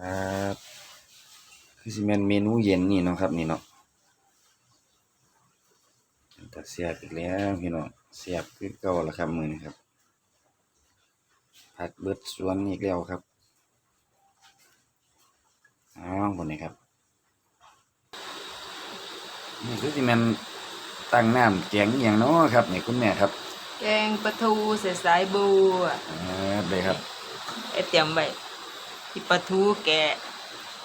ครับคือสิแม่นเมนูเย็นนี่เนาะครับนี่เนาะแต่เสียบอีกแล้วพี่น้องเสียบคือเก่าละครับมื้อนี้ครับผักเบิดสวนอีกแล้วครับอ้าวบนนี้ครับนี่คือสิแม่นตั้งน้ำแกงอหย่างเนาะครับนี่คุณแม่ครับ แกงปลาทูใส่สายบัวอ่าเลยครับไอเตรียมไว้ ที่ปลาทูแกะ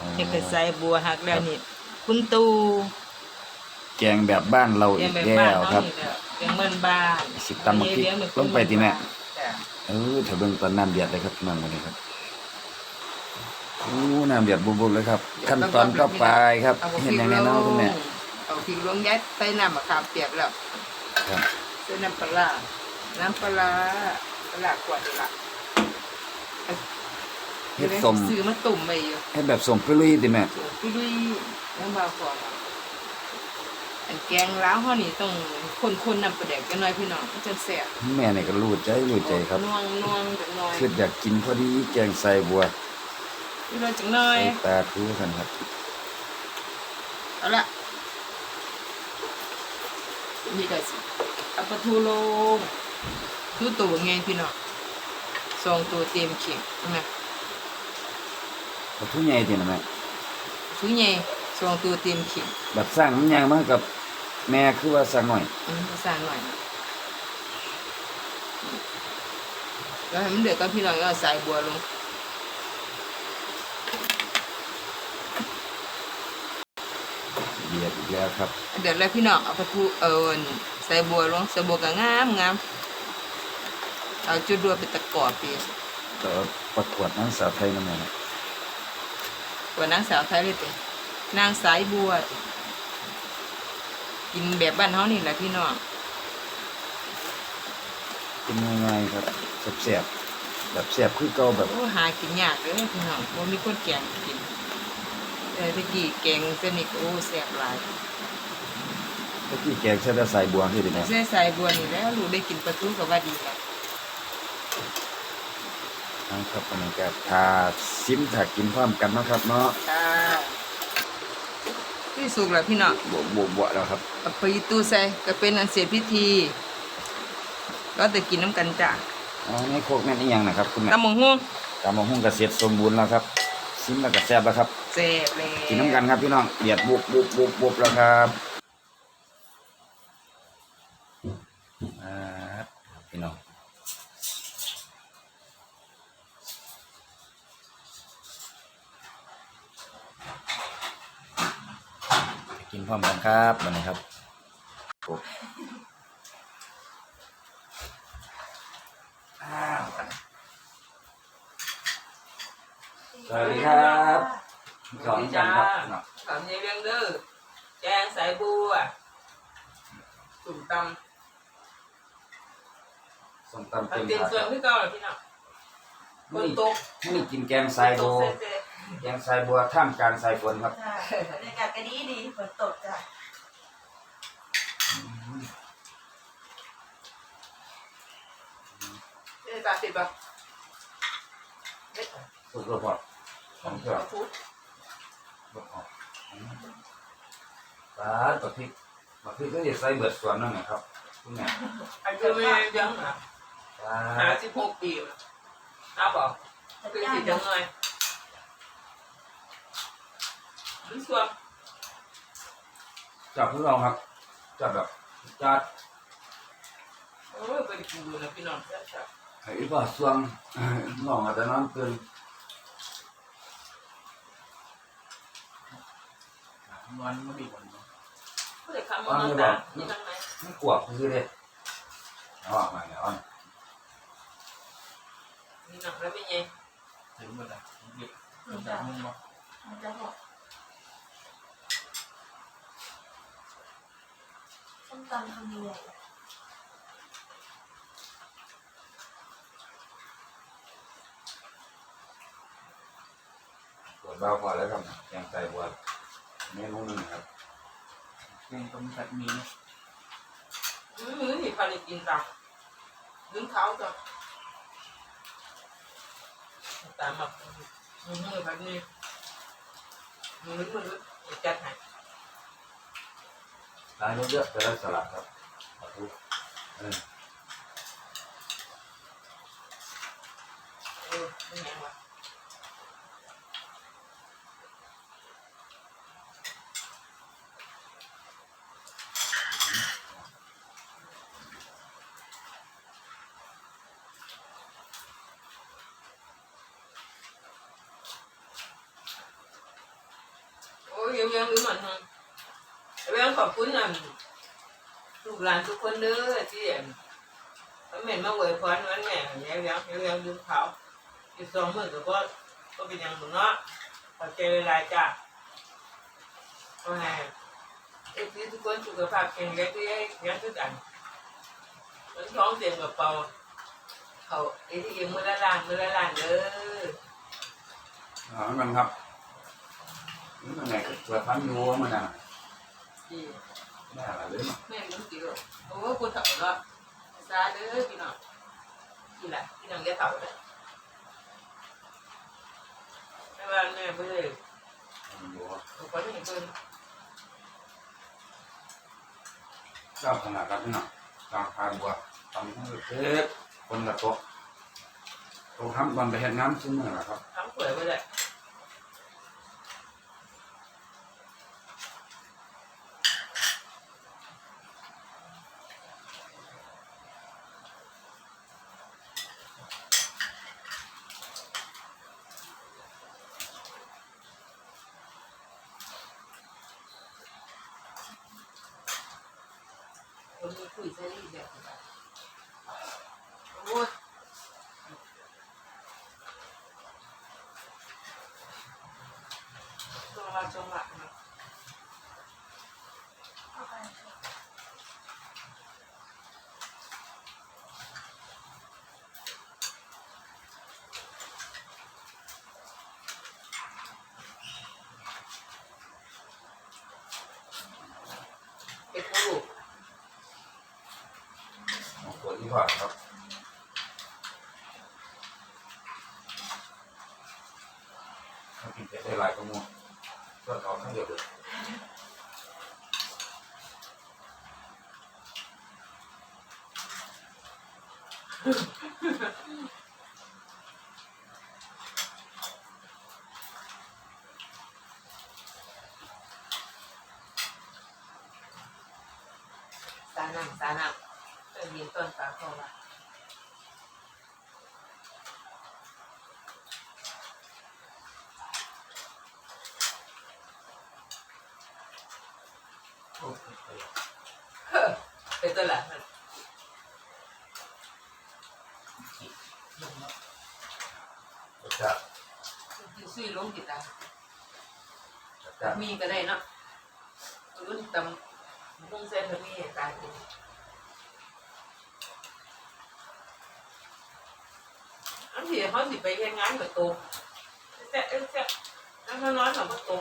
อ๋อเฮ็ดกับสายบัวหักแล้วนี่คุณตูแกงแบบบ้านเราแกอีงกแบบแล้บ้านวเนาะครับนี่แหละแกงเมืองบ้านสิตำบักพริกเลี้ยเหมือนลงไปติแม่จ้ะเออถ้าเบิ่งตอนน้ำเดือดเลยครับน้ำมันเลยครับโอ้น้ำเดือดบุบๆเลยครับขั้นตอนก็ไปครับอาเห็นอย่างแน่นอนคุณแม่เอาพริกลงยัดใส่น้ำมะขามเปียกแล้วครับใส่น้ำปลาร้าน้ำปลาร้าปลาร้าขวดนี่ละ เฮ็ดสมซื้อมาตุ่มไว้อยู่เฮ็ดแบบสมปลุยติแม่พี่ดุยน้ำบาก่อนอะอันแกงล้าวห่อนี่ต้องคนๆน้ำปลาแดกกันหน่อยพี่น้องมันจะแซ่บแม่นี่ก็รู้ใจรู้ใจครับนวงนวงจังหน่อยคืออยากกินพอดีแกงใส่บัวพี่น้องจังหน่อยใส่ปลาทูกันครับเอาละนี่ก็สิเอาปลาทูลงทูตัวไงพี่น้องสองตัวเต็มเข่งนะ ปลาทูใหญ่ตินะแม่ทูใหญ่สองตัวเต็มเข่งแบบสร้างมันยางมากับแม่คือว่าสั่งหน่อย อืมสร้างหน่อยแล้วให้มันเดือดก็พี่น้องก็เอาสายบัวลงเดือดอีกแล้วครับ เดี๋ยวแล้วพี่น้องเอาปลาทูเอิญใส่บัวลงใส่บัวก็งามงามเอาจุดดัวไปตะกอบพี่ต่อประกวดนางสาวไทยนำแม่นะ ตัวนางสาวไทยเลยเป็นนางสายบัวติกินแบบบ้านเฮานี่แหละพี่น้องเป็นง่ายๆครับแซ่บๆแบบแซ่บคือเก่าแบบโอ้หากินยากเลยพี่น้องบ่มีคนแกงกินแต่ตะกี้แกงเส้นนี่ก็โอ้แซ่บหลายเมื่อกี้แกงใส่แต่ใส่บัวคือติแม่ใส่สายบัวนี่แล้วลูกได้กินปลาทูก็ว่าดีแล้ว นะครับอันนี้ก็ทาซิมถ้ากินพร้อมกันเนาะครับเนาะค่ะที่สุกแล้วพี่น้องบวบวบวแล้วครับเอาไปตู้ใส่ก็เป็นอันเสร็จพิธี ก็จะกินน้ำกันจ้ะอ๋อนี่โคกแม่นอีหยังนะครับคุณแม่ตำมงห่วงตามมาหุ้งกระเสียดสมบูรณ์แล้วครับ ซิมแล้วก็แซ่บแล้วครับเสร็จแล้วกินน้ำกันครับพี่น้องเดือดบุบบุบบุบบุบแล้วครับอ่าพี่น้อง กินพร้อมกันครับวันนี้ครับโอ้อ้าวสวัสดีครับสอนกันครับพี่น้องถามยายเรียงเด้อแกงสายบัวสุ่มตำส้มตำตัเต็ดมเต็มถาดส่วนที่เก่าเลยพี่น้องฝนตกนี่กินแกงทรายโบฝนตก เซ่แกงทรายบัวท่ามกลางทรายฝนครับค่ะบรรยากาศก็ดีดีฝนตกจ้ะๆเป็นตาติดปะเด็ดสุกแล้วพอของเถอะฟุตบ่พอปลาตัวพริกบักพริกก็จะใส่เบิดส่วนนั่นนะครับคุณแม่อายุไม่ยังอะปลาห้าสิบหกปีอะเอาบอกคือสิจังเลยห รือส่วนจับพวกเราครับ จับแบบจัดโอ้ยเป็นกูนะพี่น้องแซ่บไอ้บ่าส่วงน้องอาจจะนอนเกินวันไม่มีวันเนาะๆผู้ใดคำว่าน้ำตาลนี่ทางไหนมันกวบคือเด้เอาออกมาเนี่ยเอ่อนนี่หนังแล้วเป็นไงถึงเมื่อไหร่เด็กแต่มึงบอกมันจะหก ส้มตำทำยังไงอะปวดเบาพอแล้วครับแกงใส่บัวเมนูหนึงครับแกงต้มสัตว์มีนะมือนี่พาไปกินตับดึงเขาจ้ะตามมามือมือพันนี้มือมือจัดให้ ร้านเยอะๆจะได้สลัดค รื่องขอบคุณอะลูกหลานทุกคนเด้อที่พระแม่มาอวยพรวันแม่ยังยังยังยังดูเขาอีกสองหมื้อก็ก็เป็นอย่างหนึ่งเนาะขอใจหลายจ้ะก็ให้เอฟซีทุกคนสุขภาพแข็งแรงที่ยังทุกอันมันท้องเต็มกระเป๋าเขาเอทีเอ็มมือละล้านมือละล้านเด้อเอาแล้วกันครับนี่มันไงเปิดพันยูมันอะ ที่แม่อเลยเนาะแม่ต้องกินหรอกโอ้กูเฒ่าแล้วซาเด้อพี่น้องกี่ละพี่น้องแกเฒ่าเด้อแม่ว่าแม่บ่ได้มันอยู่เอาขอให้เพิ่นเจ้าขนาดครับพี่น้องกลางทางบัวทำให้เทปคนกระตกโตทำก่อนไปเห็นน้ำซึ่งเมื่อไหร่ครับทำสวยไว้เลย คนมีคุยเซรี่แบบนี้โอ้ยตัวละจังหวะนะ เอาไป เป็นผู้ลูก ของตัวที่ผ่าครับถ้ากินไปได้หลายกระมวลก็เอาทั้งเดียวเลยสานังสานัง เออยินต้นปลาเข้ามาโอ้ยเป็นตัวละมันจะซื้อลงกี่ตาจะมีก็ได้เนาะรุ่นตำมุ่งเส้นมันมีตายกิน อันที่เขาสิไปเฮ็ดงานกับตัวแซ่บแซ่บแล้วเขานอนกับตัว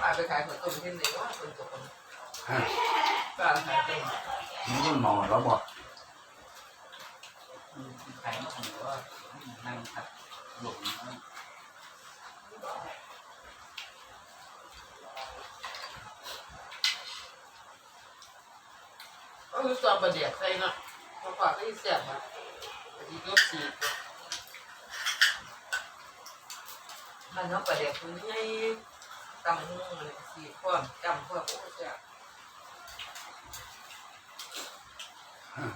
ปลาไปขายหัวตุ่มที่ไหนว่าคนตกคน ฮะปลาขายตุ่มนี่มันมองแล้วบอกใครมาถือว่านั่งขัดหลงก็คือตัวประเดี๋ยวใส่เนาะมาฝากให้เสียบมาดีก็สีมันนาะประเดี๋ยวคุณให้ตำหูมันสีพร้อมจำพร้อมโอ้เสีย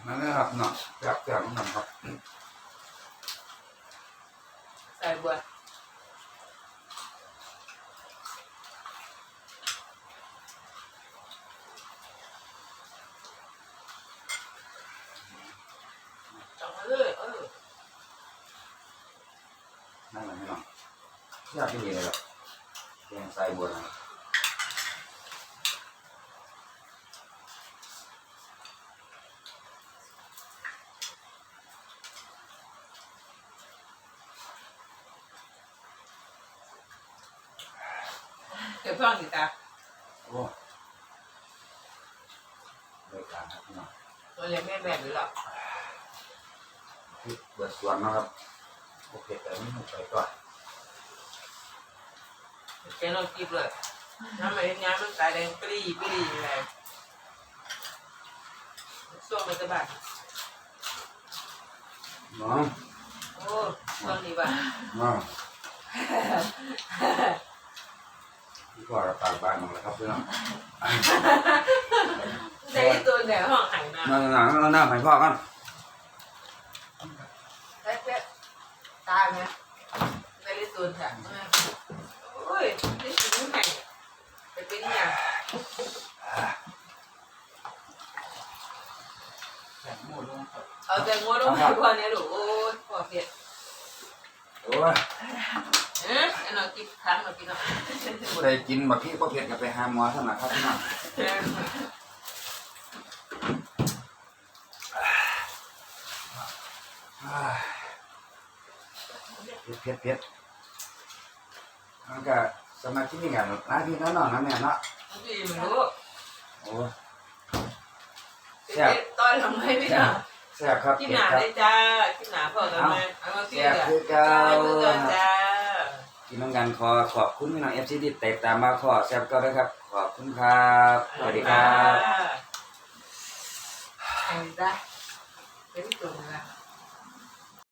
นั่นนะครับเนาะจับจับนั่นครับใส่บัวจังมาเลยเออนั่นแหละพี่น้องยากที่นี่เลยครับแกงใส่บัวนะครับ ช่องสิตาโอ้รายการครับพี่น้องตัวเล็กแม่แบบหรือหรอที่เปิดสวนเนาะครับโอเคแต่ไม่หมดไปก่อนแกนอนกิบเลยน้ำมันน้ำมันตายแดงปรีปรีเลยช่วงมันจะบาดน้องโอ้ช่วงนี้บ้าน้อง พี่ก็ระตากบ้านมาแล้วครับพี่น้องใจตัวแดงห้องหายน้ำนั่งหนังแล้วหน้าให้พ่อกันแป๊บตายไหมใจตัวแดงโอ้ยนี่ถึงไหนไปเป็นอย่างแข็งหมดลงครับเอาแต่งวดลงไปก่อนเนี่ยลูกโอ้ยพอเพียรโอ้ย เอ๊ะไอ้น้องกินครั้งมากินเนาะผู้ใดกินบักพี่ก็เผ็ดกับไปหาหมอเท่านั้นครับพี่น้องอ่าเผ็ดเผ็ดเผ็ดมันก็สมาชินี่กันน้าพี่น้องน้องนะแม่เนาะดีมันรู้โอ้ยตอนทำให้พี่น้องแซ่บครับกินหนาได้จ้ากินหนาพอกันไหมเอามาสิแซ่บจ้าคือเก่าจ้า จ้ากินน้ำกันขอขอบคุณพี่น้องเอฟซีที่ติดตามมาขอแซ่บก็ด้วยครับ ขอบคุณครับสวัสดีครับไอ้จ้าเป็นตุ่มนะ